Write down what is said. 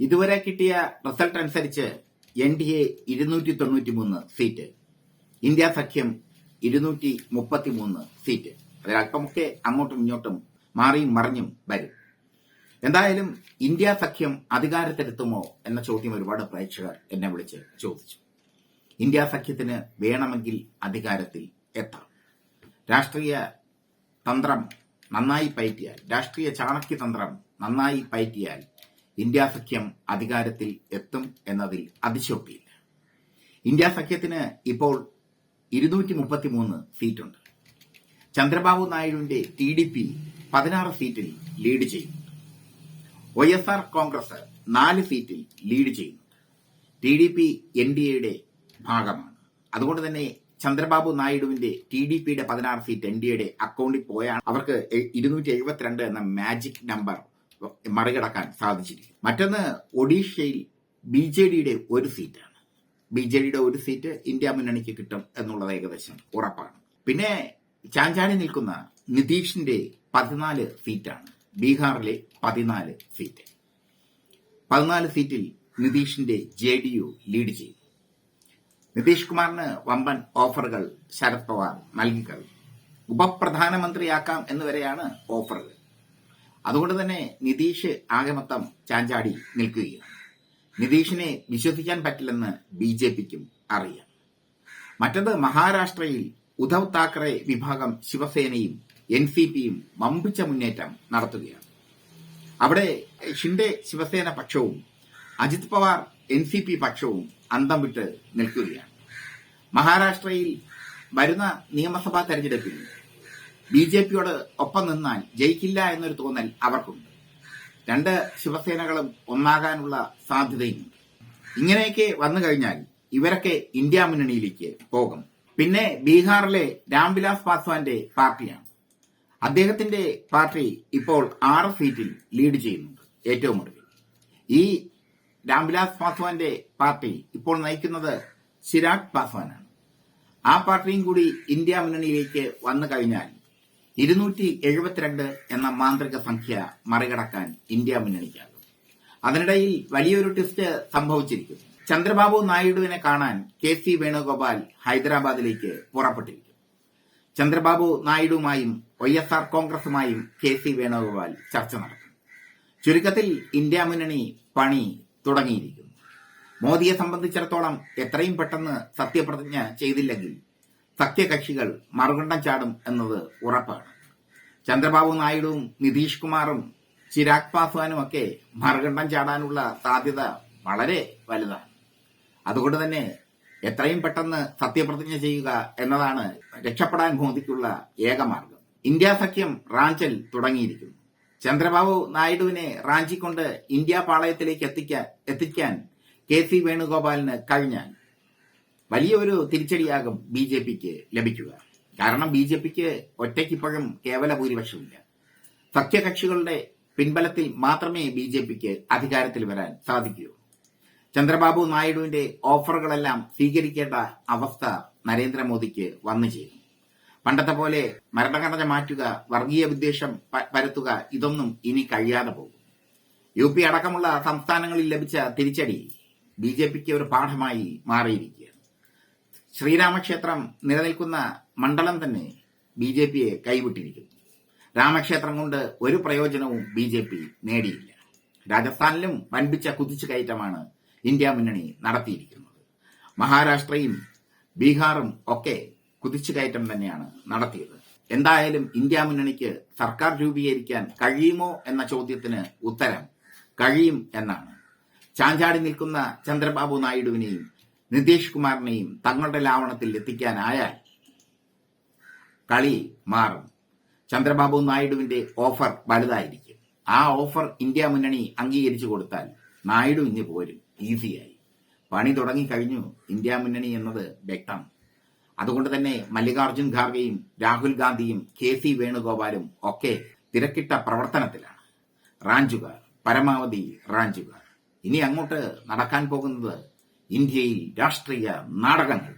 ഇതുവരെ കിട്ടിയ റിസൾട്ട് അനുസരിച്ച് എൻ ഡി എ ഇരുന്നൂറ്റി തൊണ്ണൂറ്റി മൂന്ന് സീറ്റ്. ഇന്ത്യ സഖ്യം ഇരുന്നൂറ്റി മുപ്പത്തി മൂന്ന് സീറ്റ്. അതിൽ അല്പമൊക്കെ അങ്ങോട്ടും ഇങ്ങോട്ടും മാറിയും മറിഞ്ഞും വരും. എന്തായാലും ഇന്ത്യ സഖ്യം അധികാരത്തിലെത്തുമോ എന്ന ചോദ്യം ഒരുപാട് പ്രേക്ഷകർ എന്നെ വിളിച്ച് ചോദിച്ചു. ഇന്ത്യ സഖ്യത്തിന് വേണമെങ്കിൽ അധികാരത്തിൽ എത്താം. രാഷ്ട്രീയ തന്ത്രം നന്നായി പയറ്റിയാൽ രാഷ്ട്രീയ ചാണക്യ തന്ത്രം നന്നായി പയറ്റിയാൽ ഇന്ത്യ സഖ്യം അധികാരത്തിൽ എത്തും എന്നതിൽ അതിശോക്തിയില്ല ഇന്ത്യ സഖ്യത്തിന് ഇപ്പോൾ ഇരുന്നൂറ്റി മുപ്പത്തി മൂന്ന് സീറ്റുണ്ട്. ചന്ദ്രബാബു നായിഡുവിന്റെ ടി ഡി പി പതിനാറ് സീറ്റിൽ ലീഡ് ചെയ്യുന്നുണ്ട്. വൈ എസ് ആർ കോൺഗ്രസ് നാല് സീറ്റിൽ ലീഡ് ചെയ്യുന്നുണ്ട്. T D P N D എയുടെ ഭാഗമാണ്. അതുകൊണ്ട് തന്നെ ചന്ദ്രബാബു നായിഡുവിന്റെ ടി ഡി പിയുടെ പതിനാറ് സീറ്റ് എൻ ഡി എയുടെ അക്കൗണ്ടിൽ പോയാണ്. അവർക്ക് ഇരുന്നൂറ്റി എഴുപത്തിരണ്ട് എന്ന മാജിക് നമ്പർ മറികടക്കാൻ സാധിച്ചിരിക്കും മറ്റൊന്ന് ഒഡീഷയിൽ ബി ജെ ഡിയുടെ ഒരു സീറ്റാണ്. ബി ജെ ഡിയുടെ ഒരു സീറ്റ് ഇന്ത്യ മുന്നണിക്ക് കിട്ടും എന്നുള്ളത് ഏകദേശം ഉറപ്പാണ്. പിന്നെ ചാഞ്ചാടി നിൽക്കുന്ന നിതീഷിന്റെ പതിനാല് സീറ്റാണ്. ബീഹാറിലെ പതിനാല് സീറ്റ്. പതിനാല് സീറ്റിൽ നിതീഷിന്റെ ജെ ഡി യു ലീഡ് ചെയ്യും നിതീഷ് കുമാറിന് വമ്പൻ ഓഫറുകൾ ശരത് പവാർ നൽകിക്കഴിഞ്ഞു ഉപപ്രധാനമന്ത്രിയാക്കാം എന്നുവരെയാണ് ഓഫറുകൾ. അതുകൊണ്ട് തന്നെ നിതീഷ് ആകെ മൊത്തം ചാഞ്ചാടി നിൽക്കുകയാണ്. നിതീഷിനെ വിശ്വസിക്കാൻ പറ്റില്ലെന്ന് ബി ജെ പിക്കും അറിയാം. മറ്റത് മഹാരാഷ്ട്രയിൽ ഉദ്ധവ് താക്കറെ വിഭാഗം ശിവസേനയും എൻ സി പിയും വമ്പിച്ച മുന്നേറ്റം നടത്തുകയാണ്. അവിടെ Shinde Shiv Sena പക്ഷവും Ajit Pawar N C P പക്ഷവും അന്തം വിട്ട് നിൽക്കുകയാണ്. മഹാരാഷ്ട്രയിൽ വരുന്ന നിയമസഭാ തെരഞ്ഞെടുപ്പിൽ ബി ജെ പിയോട് ഒപ്പം നിന്നാൽ ജയിക്കില്ല എന്നൊരു തോന്നൽ അവർക്കുണ്ട്. രണ്ട് ശിവസേനകളും ഒന്നാകാനുള്ള സാധ്യതയുമുണ്ട്. ഇങ്ങനെയൊക്കെ വന്നു കഴിഞ്ഞാൽ ഇവരൊക്കെ ഇന്ത്യ മുന്നണിയിലേക്ക് പോകും. പിന്നെ ബീഹാറിലെ രാംവിലാസ് പാസ്വാന്റെ പാർട്ടിയാണ്. അദ്ദേഹത്തിന്റെ പാർട്ടി ഇപ്പോൾ ആറ് സീറ്റിൽ ലീഡ് ചെയ്യുന്നുണ്ട് ഏറ്റവും ഒടുവിൽ. ഈ രാംവിലാസ് പാസ്വാന്റെ പാർട്ടി ഇപ്പോൾ നയിക്കുന്നത് ചിരാഗ് പാസ്വാനാണ്. ആ പാർട്ടിയും കൂടി ഇന്ത്യ മുന്നണിയിലേക്ക് വന്നു കഴിഞ്ഞാൽ ഇരുന്നൂറ്റി എഴുപത്തിരണ്ട് എന്ന മാന്ത്രിക സംഖ്യ മറികടക്കാൻ ഇന്ത്യ മുന്നണിക്കാകും. അതിനിടയിൽ വലിയൊരു ട്വിസ്റ്റ് സംഭവിച്ചിരിക്കുന്നു ചന്ദ്രബാബു നായിഡുവിനെ കാണാൻ കെ സി വേണുഗോപാൽ ഹൈദരാബാദിലേക്ക് പുറപ്പെട്ടിരിക്കും. ചന്ദ്രബാബു നായിഡുമായും വൈ എസ് ആർ കോൺഗ്രസുമായും കെ സി വേണുഗോപാൽ ചർച്ച നടത്തും. ചുരുക്കത്തിൽ ഇന്ത്യ മുന്നണി പണി തുടങ്ങിയിരിക്കുന്നു. മോദിയെ സംബന്ധിച്ചിടത്തോളം എത്രയും പെട്ടെന്ന് സത്യപ്രതിജ്ഞ ചെയ്തില്ലെങ്കിൽ സഖ്യകക്ഷികൾ മറുകണ്ഠം ചാടും എന്നത് ഉറപ്പാണ്. ചന്ദ്രബാബു നായിഡുവും നിതീഷ് കുമാറും ചിരാഗ് പാസ്വാനും ഒക്കെ മറുകണ്ഠം ചാടാനുള്ള സാധ്യത വളരെ വലുതാണ്. അതുകൊണ്ട് തന്നെ എത്രയും പെട്ടെന്ന് സത്യപ്രതിജ്ഞ ചെയ്യുക എന്നതാണ് രക്ഷപ്പെടാൻ മോദിക്കുള്ള ഏക മാർഗം. ഇന്ത്യ സഖ്യം റാഞ്ചൽ തുടങ്ങിയിരിക്കുന്നു. ചന്ദ്രബാബു നായിഡുവിനെ റാഞ്ചിക്കൊണ്ട് ഇന്ത്യ പാളയത്തിലേക്ക് എത്തിക്കാൻ എത്തിക്കാൻ കെ സി വേണുഗോപാലിന് കഴിഞ്ഞാൽ വലിയൊരു തിരിച്ചടിയാകും ബി ജെ പിക്ക് ലഭിക്കുക. കാരണം ബി ജെ പിക്ക് ഒറ്റയ്ക്കിപ്പോഴും കേവല ഭൂരിപക്ഷമില്ല. സഖ്യകക്ഷികളുടെ പിൻബലത്തിൽ മാത്രമേ ബി ജെ പിക്ക് അധികാരത്തിൽ വരാൻ സാധിക്കൂ. ചന്ദ്രബാബു നായിഡുവിന്റെ ഓഫറുകളെല്ലാം സ്വീകരിക്കേണ്ട അവസ്ഥ നരേന്ദ്രമോദിക്ക് വന്നു ചേരും. പണ്ടത്തെ പോലെ മരണഘടന മാറ്റുക വർഗീയ വിദ്വേഷം പരത്തുക ഇതൊന്നും ഇനി കഴിയാതെ പോകും. യു പി അടക്കമുള്ള സംസ്ഥാനങ്ങളിൽ ലഭിച്ച തിരിച്ചടി ബി ജെ പിക്ക് ഒരു പാഠമായി മാറിയിരിക്കുകയാണ്. ശ്രീരാമക്ഷേത്രം നിലനിൽക്കുന്ന മണ്ഡലം തന്നെ ബി ജെ പിയെ കൈവിട്ടിരിക്കുന്നു. രാമക്ഷേത്രം കൊണ്ട് ഒരു പ്രയോജനവും ബി ജെ പി നേടിയില്ല. രാജസ്ഥാനിലും വൻപിച്ച കുതിച്ചു കയറ്റമാണ് ഇന്ത്യ മുന്നണി നടത്തിയിരിക്കുന്നത്. മഹാരാഷ്ട്രയും ബീഹാറും ഒക്കെ കുതിച്ചു കയറ്റം തന്നെയാണ് നടത്തിയത്. എന്തായാലും ഇന്ത്യ മുന്നണിക്ക് സർക്കാർ രൂപീകരിക്കാൻ കഴിയുമോ എന്ന ചോദ്യത്തിന് ഉത്തരം കഴിയും എന്നാണ്. ചാഞ്ചാടി നിൽക്കുന്ന ചന്ദ്രബാബു നായിഡുവിനെയും നിതീഷ് കുമാറിനെയും തങ്ങളുടെ ലാവണത്തിൽ എത്തിക്കാനായാൽ കളി മാറും. ചന്ദ്രബാബു നായിഡുവിന്റെ ഓഫർ വലുതായിരിക്കും. ആ ഓഫർ ഇന്ത്യ മുന്നണി അംഗീകരിച്ചു കൊടുത്താൽ നായിഡു ഇനി പോരും. ഈസിയായി. പണി തുടങ്ങിക്കഴിഞ്ഞു. ഇന്ത്യ മുന്നണി എന്നത് വ്യക്തം. അതുകൊണ്ട് തന്നെ മല്ലികാർജുൻ ഖാർഗെയും രാഹുൽ ഗാന്ധിയും കെ സി വേണുഗോപാലും ഒക്കെ തിരക്കിട്ട പ്രവർത്തനത്തിലാണ്. റാഞ്ചുകാർ പരമാവധി റാഞ്ചുകാർ. ഇനി അങ്ങോട്ട് നടക്കാൻ പോകുന്നത് ഇന്ത്യയിൽ രാഷ്ട്രീയ നാടകങ്ങൾ.